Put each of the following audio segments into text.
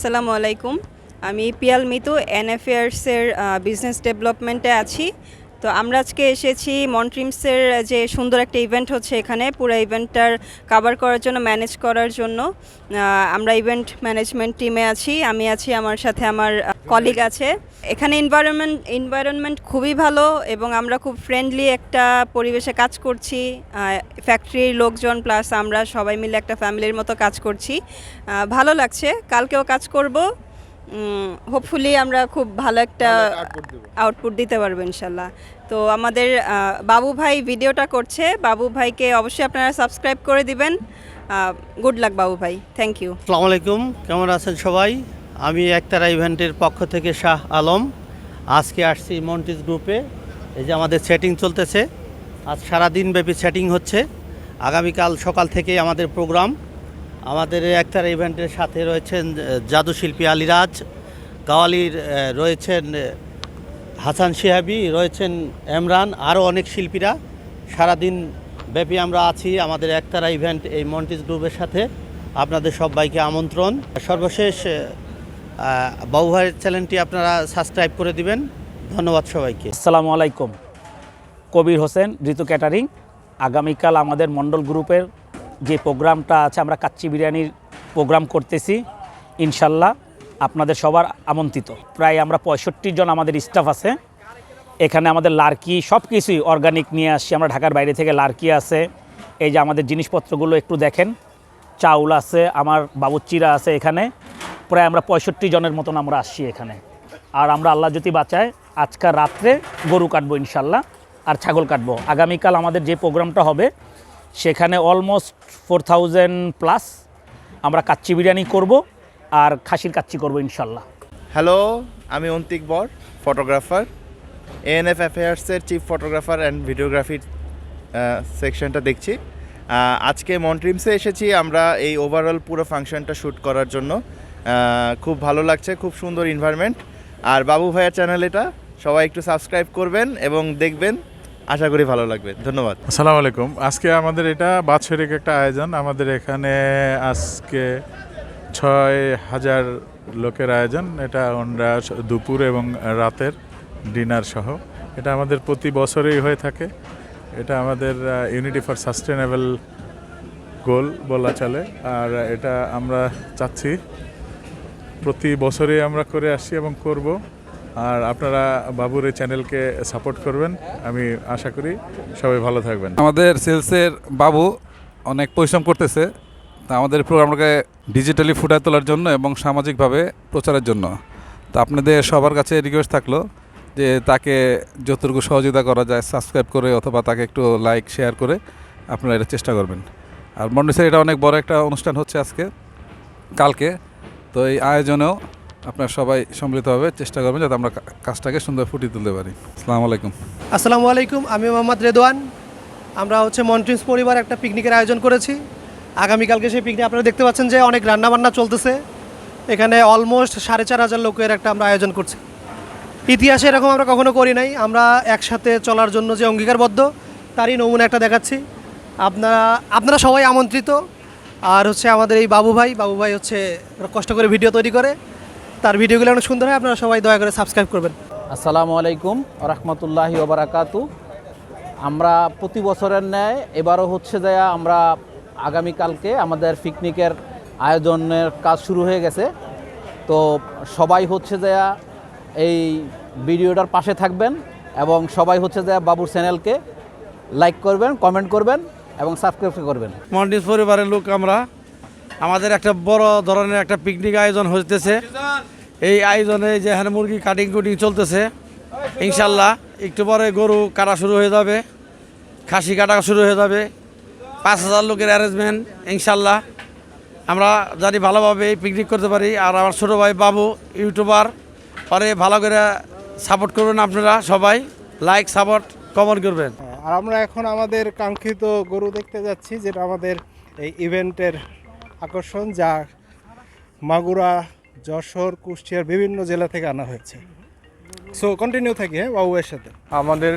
আসসালামু আলাইকুম। আমি পিয়াল মিতু এন এনএফেয়ার্সের বিজনেস ডেভেলপমেন্টে আছি। তো আমরা আজকে এসেছি মন্ট্রিমসের যে সুন্দর একটা ইভেন্ট হচ্ছে এখানে। পুরো ইভেন্টটার কাভার করার জন্য ম্যানেজ করার জন্য আমরা ইভেন্ট ম্যানেজমেন্ট টিমে আছি। আমি আছি, আমার সাথে আমার কলিগ আছে। এখানে এনভায়রনমেন্ট এনভায়রনমেন্ট খুবই ভালো এবং আমরা খুব ফ্রেন্ডলি একটা পরিবেশে কাজ করছি। ফ্যাক্টরির লোকজন প্লাস আমরা সবাই মিলে একটা ফ্যামিলির মতো কাজ করছি। ভালো লাগছে কালকেও কাজ করব। হোপফুলি আমরা খুব ভালো একটা আউটপুট দিতে পারব ইনশাল্লাহ। তো আমাদের বাবু ভাই ভিডিওটা করছে। বাবু ভাইকে অবশ্যই আপনারা সাবস্ক্রাইব করে দিবেন। গুড লাক বাবু ভাই থ্যাংক ইউ আসসালামু আলাইকুম কেমন আছেন সবাই? আমি একতারা ইভেন্টের পক্ষ থেকে শাহ আলম। আজকে আসছি মন্টিস গ্রুপে এই যে আমাদের সেটিং চলতেছে। আজ সারা দিনব্যাপী সেটিং হচ্ছে। আগামীকাল সকাল থেকেই আমাদের প্রোগ্রাম আমাদের একতারা ইভেন্টের সাথে রয়েছেন জাদুশিল্পী আলিরাজ। গাওয়ালির আহ, রয়েছেন হাসান শিহাবি রয়েছেন এমরান আরও অনেক শিল্পীরা। সারাদিন ব্যাপী আমরা আছি আমাদের একতারা ইভেন্ট এই মন্টিস গ্রুপের সাথে। আপনাদের সবাইকে আমন্ত্রণ। সর্বশেষ ভাইয়ের চ্যানেলটি আপনারা সাবস্ক্রাইব করে দিবেন। ধন্যবাদ সবাইকে। আসসালামু আলাইকুম। কবির হোসেন, ঋতু ক্যাটারিং আগামীকাল আমাদের মণ্ডল গ্রুপের যে প্রোগ্রামটা আছে, আমরা কাচ্চি বিরিয়ানির প্রোগ্রাম করতেছি। ইনশাল্লাহ আপনাদের সবার আমন্ত্রিত। প্রায় আমরা পঁয়ষট্টি জন আমাদের স্টাফ আছে। এখানে আমাদের লার্কি সব কিছুই অর্গানিক নিয়ে আসছি। আমরা ঢাকার বাইরে থেকে লার্কি আছে। এই যে আমাদের জিনিসপত্রগুলো একটু দেখেন। চাউল আছে, আমার বাবুচ্চিরা আছে এখানে। প্রায় আমরা পঁয়ষট্টি জনের মতন আমরা আসছি এখানে। আর আমরা আল্লাহ যদি বাঁচায় আজকাল রাত্রে গরু কাটবো ইনশাল্লাহ আর ছাগল কাটবো। আগামীকাল আমাদের যে প্রোগ্রামটা হবে, সেখানে অলমোস্ট ফোর থাউজেন্ড প্লাস আমরা কাচ্চি বিরিয়ানি করব, আর খাসির কাচ্চি করব ইনশাল্লাহ হ্যালো আমি অন্তিক বর ফটোগ্রাফার এএনএফ অ্যাফেয়ার্সের চিফ ফটোগ্রাফার অ্যান্ড ভিডিওগ্রাফির সেকশনটা দেখছি। আজকে মন্ট্রিমসে এসেছি আমরা এই ওভারঅল পুরো ফাংশনটা শ্যুট করার জন্য। খুব ভালো লাগছে, খুব সুন্দর এনভায়রনমেন্ট আর বাবু ভাইয়ার চ্যানেল এটা, সবাই একটু সাবস্ক্রাইব করবেন এবং দেখবেন। আশা করি ভালো লাগবে। ধন্যবাদ। আসসালামু আলাইকুম। আজকে আমাদের এটা বাৎসরিক একটা আয়োজন। আমাদের এখানে আজকে ছয় হাজার লোকের আয়োজন। এটা আমরা দুপুর এবং রাতের ডিনার সহ। এটা আমাদের প্রতি বছরেই হয়ে থাকে। এটা আমাদের ইউনিটি ফর সাস্টেনেবল গোল বলা চলে। আর এটা আমরা চাচ্ছি প্রতি বছরে আমরা করে আসছি এবং করব। আর আপনারা বাবুর এই চ্যানেলকে সাপোর্ট করবেন, আমি আশা করি সবাই ভালো থাকবেন। আমাদের সেলসের বাবু অনেক পরিশ্রম করতেছে, তা আমাদের প্রোগ্রামটাকে ডিজিটালি ফুটায় তোলার জন্য এবং সামাজিকভাবে প্রচারের জন্য। তো আপনাদের সবার কাছে রিকোয়েস্ট থাকল যে তাকে যতটুকু সহযোগিতা করা যায় সাবস্ক্রাইব করে অথবা তাকে একটু লাইক শেয়ার করে আপনারা এটা চেষ্টা করবেন। আর মন্ডিসের এটা অনেক বড় একটা অনুষ্ঠান হচ্ছে আজকে, কালকে। তো এই আয়োজনেও আপনার সবাই সম্মিলিতভাবে চেষ্টা করবেন যাতে আমরা কাজটাকে সুন্দর ফুটিয়ে তুলতে পারি। আসসালামু আলাইকুম। আসসালামু আলাইকুম, আমি মোহাম্মদ রেদওয়ান। আমরা হচ্ছে মন্ট্রিন্স পরিবার একটা পিকনিকের আয়োজন করেছি। আগামীকালকে সেই পিকনিক আপনারা দেখতে পাচ্ছেন যে অনেক রান্নাবান্না চলতেছে। এখানে অলমোস্ট সাড়ে চার হাজার লোকের একটা আমরা আয়োজন করছি। ইতিহাসে এরকম আমরা কখনো করি নাই। আমরা একসাথে চলার জন্য যে অঙ্গীকারবদ্ধ, তারই নমুনা একটা দেখাচ্ছি। আপনারা আপনারা সবাই আমন্ত্রিত। আর হচ্ছে আমাদের এই বাবু ভাই বাবু ভাই হচ্ছে কষ্ট করে ভিডিও তৈরি করে। তার ভিডিওগুলো অনেক সুন্দর হয়, আপনারা সবাই দয়া করে সাবস্ক্রাইব করবেন। আসসালামু আলাইকুম রহমতুল্লাহি ওবরাকাতু আমরা প্রতি বছরের ন্যায় এবারও হচ্ছে যে আমরা আগামীকালকে আমাদের পিকনিকের আয়োজনের কাজ শুরু হয়ে গেছে। তো সবাই হচ্ছে যে এই ভিডিওটার পাশে থাকবেন এবং সবাই হচ্ছে যে বাবুর চ্যানেলকে লাইক করবেন কমেন্ট করবেন। এবং সাবস্ক্রাইব করবেন। মন্ডিস পরিবারের লোক আমরা। আমাদের একটা বড় ধরনের একটা পিকনিক আয়োজন হতেছে এই আয়োজনে যে হ্যাঁ মুরগি কাটিং কুটিং চলতেছে। ইনশাল্লাহ একটু পরে গরু কাটা শুরু হয়ে যাবে। খাসি কাটা শুরু হয়ে যাবে। পাঁচ হাজার লোকের অ্যারেঞ্জমেন্ট ইনশাল্লাহ। আমরা জানি ভালোভাবে পিকনিক করতে পারি। আর আমার ছোটো ভাই বাবু ইউটিউবার পরে ভালো করে সাপোর্ট করবেন আপনারা সবাই। লাইক সাপোর্ট কমেন্ট করবেন। আর আমরা এখন আমাদের কাঙ্ক্ষিত গরু দেখতে যাচ্ছি, যেটা আমাদের এই ইভেন্টের আকর্ষণ, যা মাগুরা, যশোর, কুষ্টিয়ার বিভিন্ন জেলা থেকে আনা হয়েছে। সো কন্টিনিউ থাকি হ্যাঁ বাবুয়ের সাথে। আমাদের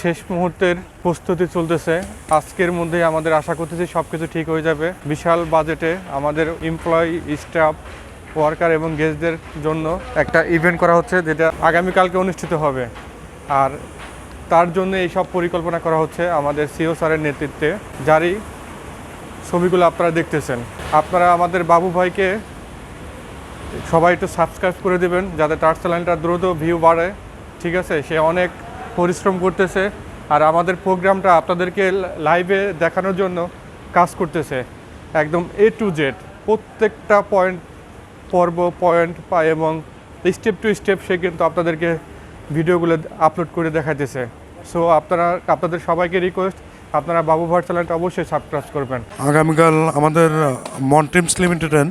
শেষ মুহূর্তের প্রস্তুতি চলতেছে। আজকের মধ্যে আমাদের আশা করতেছি সব কিছু ঠিক হয়ে যাবে। বিশাল বাজেটে আমাদের এমপ্লয়ি স্টাফ ওয়ার্কার এবং গেস্টদের জন্য একটা ইভেন্ট করা হচ্ছে, যেটা আগামীকালকে অনুষ্ঠিত হবে। আর তার জন্য এই সব পরিকল্পনা করা হচ্ছে আমাদের সিও স্যারের নেতৃত্বে, যারই ছবিগুলো আপনারা দেখতেছেন। আপনারা আমাদের বাবু ভাইকে সবাই একটু সাবস্ক্রাইব করে দেবেন, যাতে তার চ্যানেলটা দ্রুত ভিউ বাড়ে। ঠিক আছে? সে অনেক পরিশ্রম করতেছে আর আমাদের প্রোগ্রামটা আপনাদেরকে লাইভে দেখানোর জন্য কাজ করতেছে। একদম এ টু জেড প্রত্যেকটা পয়েন্ট পর্ব পয়েন্ট পা এবং স্টেপ টু স্টেপ সে কিন্তু আপনাদেরকে ভিডিওগুলো আপলোড করে দেখাইতেছে। সো আপনারা, আপনাদের সবাইকে রিকোয়েস্ট আপনারা বাবু ভার চ্যানেলটা অবশ্যই সাবস্ক্রাইব করবেন। আগামীকাল আমাদের মন্ট্রিমস লিমিটেডের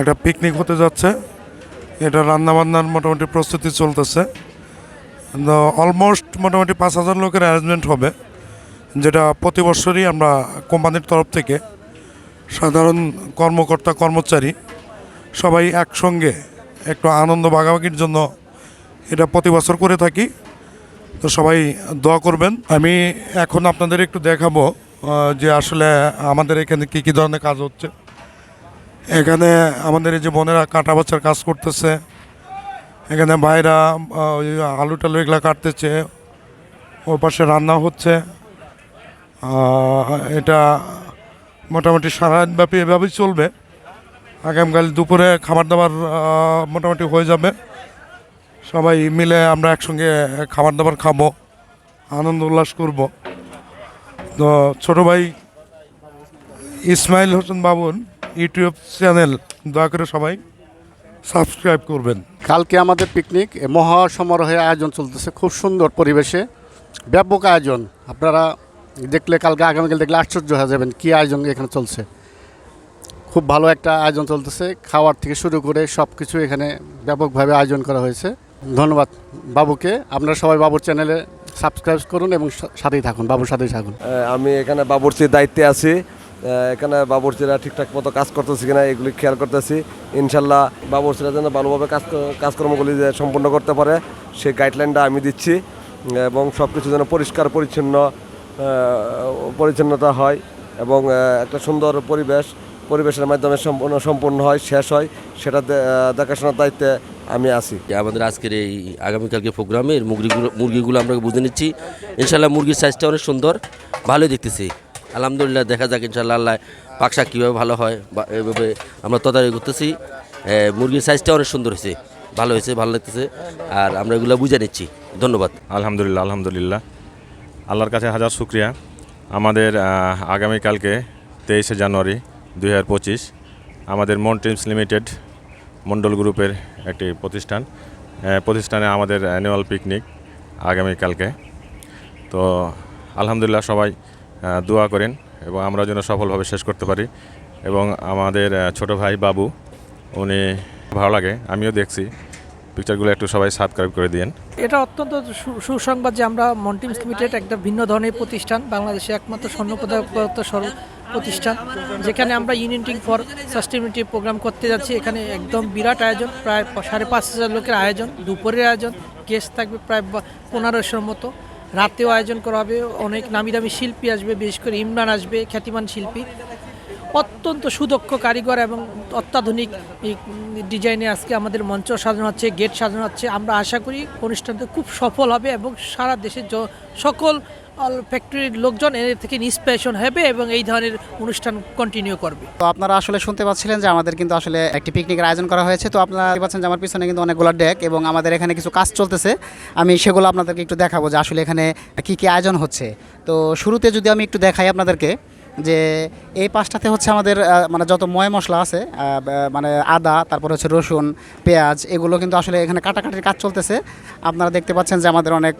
একটা পিকনিক হতে যাচ্ছে। এটা রান্নাবান্নার মোটামুটি প্রস্তুতি চলতেছে। অলমোস্ট মোটামুটি পাঁচ হাজার লোকের অ্যারেঞ্জমেন্ট হবে, যেটা প্রতি বছরই আমরা কোম্পানির তরফ থেকে সাধারণ কর্মকর্তা, কর্মচারী সবাই একসঙ্গে একটু আনন্দ ভাগাভাগির জন্য এটা প্রতি বছর করে থাকি। তো সবাই দোয়া করবেন। আমি এখন আপনাদের একটু দেখাবো যে আসলে আমাদের এখানে কী কী ধরনের কাজ হচ্ছে। এখানে আমাদের এই যে বোনেরা কাঁটা বাচ্চার কাজ করতেছে। এখানে ভাইরা আলু টালু এগুলো কাটতেছে। ওর পাশে রান্না হচ্ছে। এটা মোটামুটি সারাদিনব্যাপী এভাবেই চলবে। আগামীকাল দুপুরে খাবার দাবার মোটামুটি হয়ে যাবে। সবাই মিলে আমরা একসঙ্গে খাবার দাবার খাব, আনন্দ উল্লাস করব। তো ছোটো ভাই ইসমাইল হোসেন বাবুন, ইউটিউব চ্যানেল, দয়া করে সবাই সাবস্ক্রাইব করবেন। কালকে আমাদের পিকনিক মহা সমারোহে আয়োজন চলতেছে, খুব সুন্দর পরিবেশে। ব্যাপক আয়োজন, আপনারা দেখলে কালকে আগামীকাল দেখলে আশ্চর্য হয়ে যাবেন কী আয়োজন এখানে চলছে। খুব ভালো একটা আয়োজন চলতেছে, খাওয়ার থেকে শুরু করে সব কিছু এখানে ব্যাপকভাবে আয়োজন করা হয়েছে। ধন্যবাদ বাবুকে। আপনারা সবাই বাবুর চ্যানেলে সাবস্ক্রাইব করুন এবং সাথেই থাকুন, বাবুর সাথেই থাকুন। আমি এখানে বাবুর্চির দায়িত্বে আছি। এখানে বাবুর্চিরা ঠিকঠাক মতো কাজ করতেছে কিনা এগুলি খেয়াল করতেছি। ইনশাল্লাহ বাবুর্চিরা যেন ভালোভাবে কাজ কাজকর্মগুলি যে সম্পূর্ণ করতে পারে সেই গাইডলাইনটা আমি দিচ্ছি। এবং সব কিছু যেন পরিষ্কার, পরিচ্ছন্ন পরিচ্ছন্নতা হয় এবং একটা সুন্দর পরিবেশ, পরিবেশের মাধ্যমে সম্পূর্ণ সম্পূর্ণ হয়, শেষ হয়। সেটা দেখাশোনার দায়িত্বে আমি আছি। আমাদের আজকের এই আগামীকালকে প্রোগ্রামে এর মুরগিগুলো মুরগিগুলো আমরা বুঝে নিচ্ছি। ইনশাল্লাহ মুরগির সাইজটা অনেক সুন্দর ভালোই দেখতেছি। আলহামদুলিল্লাহ দেখা যাক ইনশাল্লাহ আল্লাহ পাকশাক কীভাবে ভালো হয় বা এভাবে আমরা তদারকি করতেছি। মুরগির সাইজটা অনেক সুন্দর হয়েছে ভালো হয়েছে ভালো লাগতেছে। আর আমরা এগুলো বুঝে নিচ্ছি। ধন্যবাদ। আলহামদুলিল্লাহ আলহামদুলিল্লাহ। আল্লাহর কাছে হাজার শুক্রিয়া। আমাদের আগামীকালকে তেইশে জানুয়ারি দুই হাজার পঁচিশ আমাদের মন্ট্রিমস লিমিটেড মন্ডল গ্রুপের একটি প্রতিষ্ঠান। প্রতিষ্ঠানে আমাদের অ্যানুয়াল পিকনিক আগামীকালকে তো আলহামদুলিল্লাহ সবাই দোয়া করেন এবং আমরা যেন সফলভাবে শেষ করতে পারি। এবং আমাদের ছোট ভাই বাবু, উনি ভালো লাগে, আমিও দেখছি। পিকচারগুলো একটু সবাই সাবস্ক্রাইব করে দিন এটা অত্যন্ত সুসংবাদ যে আমরা মন্টিমস লিমিটেড একটা ভিন্ন ধরনের প্রতিষ্ঠান বাংলাদেশে একমাত্র স্বর্ণপদায়প্রাপ্ত সর- প্রতিষ্ঠান যেখানে আমরা ইউনিটিং ফর সাস্টেনেবিলিটি প্রোগ্রাম করতে যাচ্ছি। এখানে একদম বিরাট আয়োজন, প্রায় সাড়ে পাঁচ হাজার লোকের আয়োজন, দুপুরের আয়োজন গেস্ট থাকবে প্রায় পনেরোশোর মতো। রাতেও আয়োজন করা হবে, অনেক নামি দামি শিল্পী আসবে, বিশেষ করে ইমরান আসবে, খ্যাতিমান শিল্পী। অত্যন্ত সুদক্ষ কারিগর এবং অত্যাধুনিক ডিজাইনে আজকে আমাদের মঞ্চ সাজানো হচ্ছে, গেট সাজানো হচ্ছে। আমরা আশা করি অনুষ্ঠানটা খুব সফল হবে এবং সারা দেশের সকল ফ্যাক্টরির লোকজন এর থেকে ইন্সপিরেশন হবে এবং এই ধরনের অনুষ্ঠান কন্টিনিউ করবে। তো আপনারা আসলে শুনতে পাচ্ছিলেন যে আমাদের কিন্তু আসলে একটি পিকনিকের আয়োজন করা হয়েছে। তো আপনারা পাচ্ছেন যে আমার পিছনে কিন্তু অনেকগুলো ডেক এবং আমাদের এখানে কিছু কাজ চলতেছে। আমি সেগুলো আপনাদেরকে একটু দেখাবো যে আসলে এখানে কি কি আয়োজন হচ্ছে। তো শুরুতে যদি আমি একটু দেখাই আপনাদেরকে যে এই পাশটাতে হচ্ছে আমাদের মানে যত ময় মশলা আছে মানে আদা, তারপর হচ্ছে রসুন, পেঁয়াজ, এগুলো কিন্তু আসলে এখানে কাটাকাটির কাজ চলতেছে। আপনারা দেখতে পাচ্ছেন যে আমাদের অনেক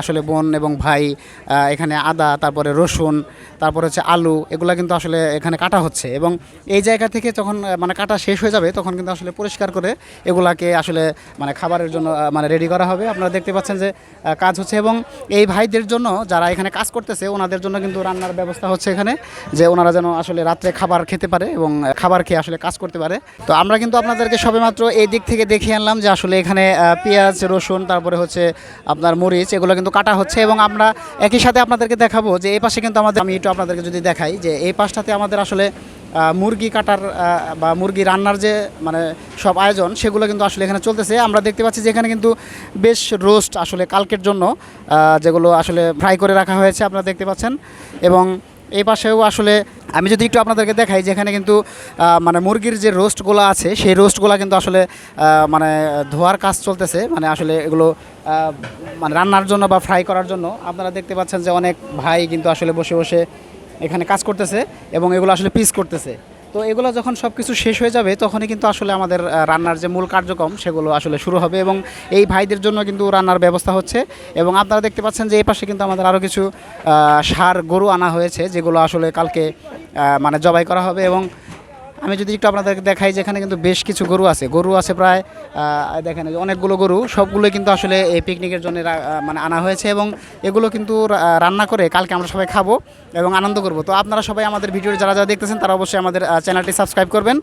আসলে বোন এবং ভাই এখানে আদা, তারপরে রসুন, তারপর হচ্ছে আলু, এগুলো কিন্তু আসলে এখানে কাটা হচ্ছে। এবং এই জায়গা থেকে যখন মানে কাটা শেষ হয়ে যাবে, তখন কিন্তু আসলে পরিষ্কার করে এগুলাকে আসলে মানে খাবারের জন্য মানে রেডি করা হবে। আপনারা দেখতে পাচ্ছেন যে কাজ হচ্ছে। এবং এই ভাইদের জন্য যারা এখানে কাজ করতেছে, ওনাদের জন্য কিন্তু রান্নার ব্যবস্থা হচ্ছে এখানে। এখানে যে ওনারা যেন আসলে রাত্রে খাবার খেতে পারে এবং খাবার খেয়ে আসলে কাজ করতে পারে। তো আমরা কিন্তু আপনাদেরকে সবেমাত্র এই দিক থেকে দেখিয়ে আনলাম যে আসলে এখানে পেঁয়াজ, রসুন, তারপরে হচ্ছে আপনার মরিচ, এগুলো কিন্তু কাটা হচ্ছে এবং আমরা একই সাথে আপনাদেরকে দেখাবো যে এই পাশে কিন্তু আমাদের, আমি একটু আপনাদেরকে যদি দেখাই যে এই পাশটাতে আমাদের আসলে মুরগি কাটার বা মুরগি রান্নার যে মানে সব আয়োজন সেগুলো কিন্তু আসলে এখানে চলতেছে। আমরা দেখতে পাচ্ছি যে এখানে কিন্তু বেশ রোস্ট আসলে কালকের জন্য যেগুলো আসলে ফ্রাই করে রাখা হয়েছে আপনারা দেখতে পাচ্ছেন এবং এই পাশেও আসলে আমি যদি একটু আপনাদেরকে দেখাই, যেখানে কিন্তু মানে মুরগির যে রোস্টগুলো আছে, সেই রোস্টগুলো কিন্তু আসলে মানে ধোয়ার কাজ চলতেছে। মানে আসলে এগুলো মানে রান্নার জন্য বা ফ্রাই করার জন্য আপনারা দেখতে পাচ্ছেন যে অনেক ভাই কিন্তু আসলে বসে বসে এখানে কাজ করতেছে এবং এগুলো আসলে পিস করতেছে। তো এগুলো যখন সব কিছু শেষ হয়ে যাবে, তখনই কিন্তু আসলে আমাদের রান্নার যে মূল কার্যক্রম, সেগুলো আসলে শুরু হবে এবং এই ভাইদের জন্য কিন্তু রান্নার ব্যবস্থা হচ্ছে। এবং আপনারা দেখতে পাচ্ছেন যে এই পাশে কিন্তু আমাদের আরও কিছু সার, গরু আনা হয়েছে, যেগুলো আসলে কালকে মানে জবাই করা হবে এবং আমি যদি একটু আপনাদেরকে দেখাই যেখানে কিন্তু বেশ কিছু গরু আছে। গরু আছে প্রায় দেখেন অনেকগুলো গরু সবগুলো কিন্তু আসলে এই পিকনিকের জন্য মানে আনা হয়েছে এবং এগুলো কিন্তু রান্না করে কালকে আমরা সবাই খাব এবং আনন্দ করব। তো আপনারা সবাই আমাদের ভিডিও যারা যারা দেখতেছেন তারা অবশ্যই আমাদের চ্যানেলটি সাবস্ক্রাইব করবেন।